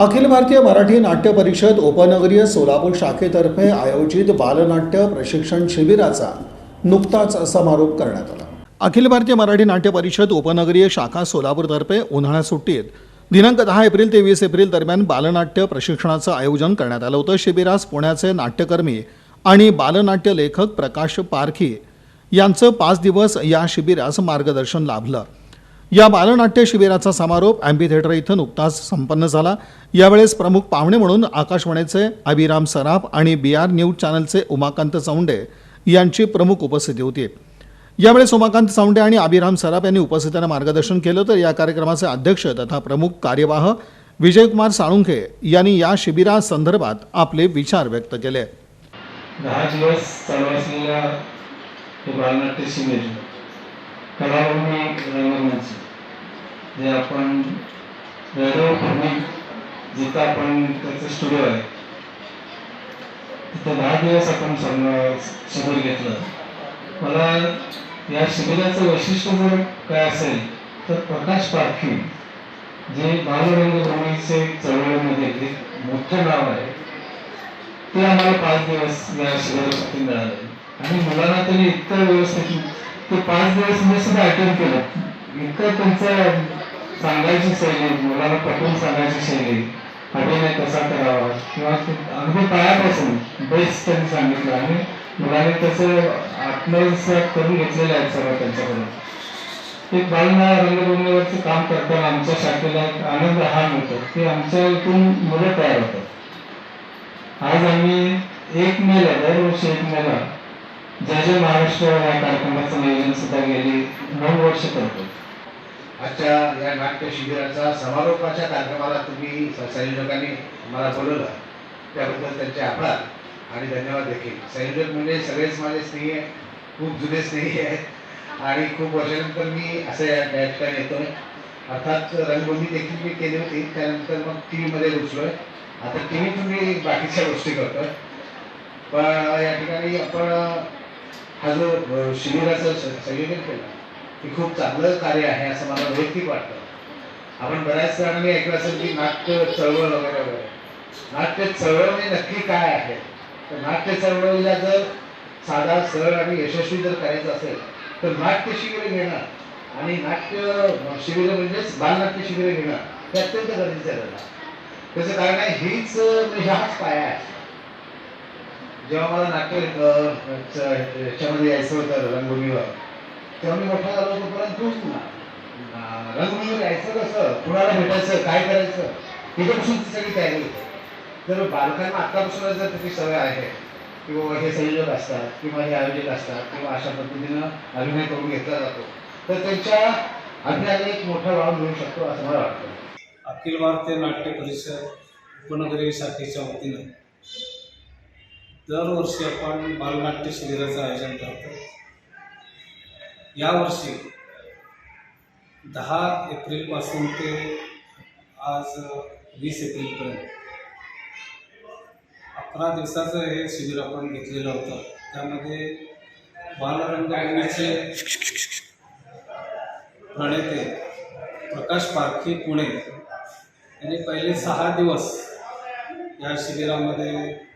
अखिल भारतीय मराठी नाट्य परिषद उपनगरीय सोलापूर शाखेतर्फे आयोजित बालनाट्य प्रशिक्षण शिबिराचा नुकताच समारोप करण्यात आला. अखिल भारतीय मराठी नाट्य परिषद उपनगरीय शाखा सोलापूरतर्फे उन्हाळ्या सुट्टीत दिनांक दहा एप्रिल ते वीस एप्रिल दरम्यान बालनाट्य प्रशिक्षणाचं आयोजन करण्यात आलं होतं. शिबिरास पुण्याचे नाट्यकर्मी आणि बालनाट्य लेखक प्रकाश पारखी यांचं पाच दिवस या शिबिरास मार्गदर्शन लाभलं. या बालनाट्य शिबिराचा समारोप अँबी थिएटर इथं नुकताच संपन्न झाला. यावेळेस प्रमुख पाहुणे म्हणून आकाशवाणीचे अभिराम सराफ आणि बी आर न्यूज चॅनलचे उमाकांत चौंडे यांची प्रमुख उपस्थिती होती. यावेळेस उमाकांत चौंडे आणि अभिराम सराफ यांनी उपस्थितांना मार्गदर्शन केलं तर या कार्यक्रमाचे अध्यक्ष तथा प्रमुख कार्यवाह विजयकुमार साळुंखे यांनी या शिबिरासंदर्भात आपले विचार व्यक्त केले. दहा दिवस चालू असलेल्या हे बालनाट्य शिबिर कलाभूमी रंगमंच जे आपण रेडिओ जिथं आपण त्याचं स्टुडिओ आहे तिथं दहा दिवस आपण शिबिर घेतलं. मला या शिबिराचं वैशिष्ट्य जर काय असेल तर प्रकाश पारखी जे बालरंगभूमीचे चळवळीमध्ये जे मोठं नाव आहे ते आम्हाला पाच दिवस या शिबिरासाठी मिळाले. आणि मुलांना तरी इतकं व्यवस्थित ते पाच दिवस मी सुद्धा अटेंड केलं. इतकं तुमचं सांगायची शैली मुलाला पटवून सांगायची शैली अभिनय कसा करावा. किंवा अगदी पायापासून बेस्ट त्यांनी सांगितलं आणि मुलाने त्याचं आत्मविश्वास करून घेतलेले आहेत सर्व त्यांच्याकडून. एक बालना रंगभूमीवरचं काम करताना आमच्या शाखेला एक आनंद हा मिळतो की आमच्या इथून मुलं तयार होतात. आज आम्ही एक मेला दरवर्षी एक मेला जय जय महाराष्ट्र या कार्यक्रमाचं नियोजन सुद्धा गेली नऊ वर्ष करतो. आजच्या या नाट्य शिबिराचा समारोपाच्या कार्यक्रमाला तुम्ही स- संयोजकांनी मला बोलवलं. त्याबद्दल त्यांचे आभार आणि धन्यवाद देखील. संयोजक म्हणजे सगळेच माझे स्नेही खूप जुने स्नेही आहेत आणि खूप वर्षानंतर मी असं या ठिकाणी येतोय. अर्थात रंगभूमी देखील मी केली होती त्यानंतर मग टी व्हीमध्ये घुसलोय आता टी व्हीतून मी बाकीच्या गोष्टी करतोय. पण या ठिकाणी आपण हा जो शिबिराचं संयोजन केलं. हे खूप चांगलं कार्य आहे असं मला वैयक्तिक वाटतं. आपण बऱ्याच जणांनी ऐकलं असेल की नाट्य चळवळ वगैरे वगैरे. नाट्य चळवळ म्हणजे नक्की काय आहे? तर नाट्य चळवळीला जर साधा सरळ आणि यशस्वी जर करायचं असेल तर नाट्य शिबिर घेणं आणि नाट्य शिबिर म्हणजेच बालनाट्य शिबिर घेणं हे अत्यंत गरजेचं झालं त्याचं कारण आहे हीच म्हणजे हाच पाया आहे. जेव्हा मला नाट्य याच्यामध्ये यायचं होतं रंगभूमीवर तेव्हा मी मोठा झालो होतो परंतु रंगभूमीवर यायचं कसं? कुणाला भेटायचं? काय करायचं? तिथेपासून ती सगळी तयारी होते. तर बालकांना आत्तापासूनच जर त्याची सवय आहे की बाबा हे संयोजक असतात किंवा हे आयोजक असतात किंवा अशा पद्धतीनं अभिनय करून घेतला जातो तर त्यांच्या अभिनयाला एक मोठा वाव मिळू शकतो असं मला वाटतं. अखिल भारतीय नाट्य परिषद उपनगरीसाठीच्या वतीनं दरवर्षी आपण बालनाट्य शिबिराचं आयोजन करतो. यावर्षी दहा एप्रिलपासून ते आज वीस एप्रिलपर्यंत अकरा दिवसाचं हे शिबिर आपण घेतलेलं होतं. त्यामध्ये बालरंगभूमीचे प्रणेते प्रकाश पारखी पुणे यांनी पहिले सहा दिवस या शिबिरामध्ये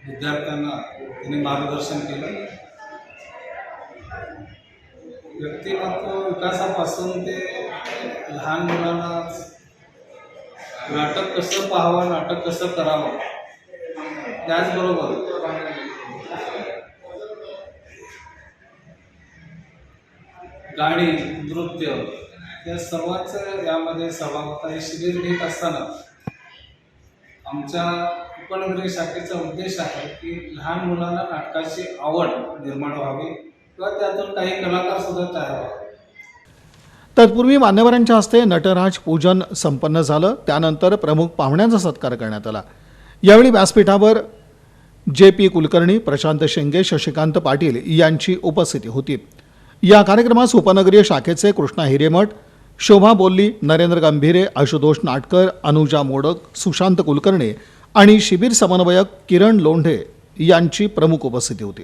विद्यार्थ्यांना त्यांनी मार्गदर्शन केलं. व्यक्तिमत्व विकासापासून ते लहान मुलांना नाटक कसं पाहावं नाटक कसं करावं त्याचबरोबर गाणी नृत्य या सर्वांचं यामध्ये सहभाग होता हे शिबिर घेत असताना आमचा उपनगरी शाखेचा उद्देश आहे की लहान मुलांना नाटकाची आवड निर्माण व्हावी किंवा त्यातून काही कलाकार सुद्धा तयार व्हावे. तत्पूर्वी मान्यवरांच्या हस्ते नटराज पूजन संपन्न झालं. त्यानंतर प्रमुख पाहुण्यांचा सत्कार करण्यात आला. यावेळी व्यासपीठावर जे पी कुलकर्णी प्रशांत शेंगे शशिकांत पाटील यांची उपस्थिती होती. या कार्यक्रमास उपनगरीय शाखेचे कृष्णा हिरेमठ शोभा बोल्ली नरेंद्र गंभीरे आशुतोष नाटकर अनुजा मोडक सुशांत कुलकर्णी आणि शिबिर समन्वयक किरण लोंढे यांची प्रमुख उपस्थिती होती.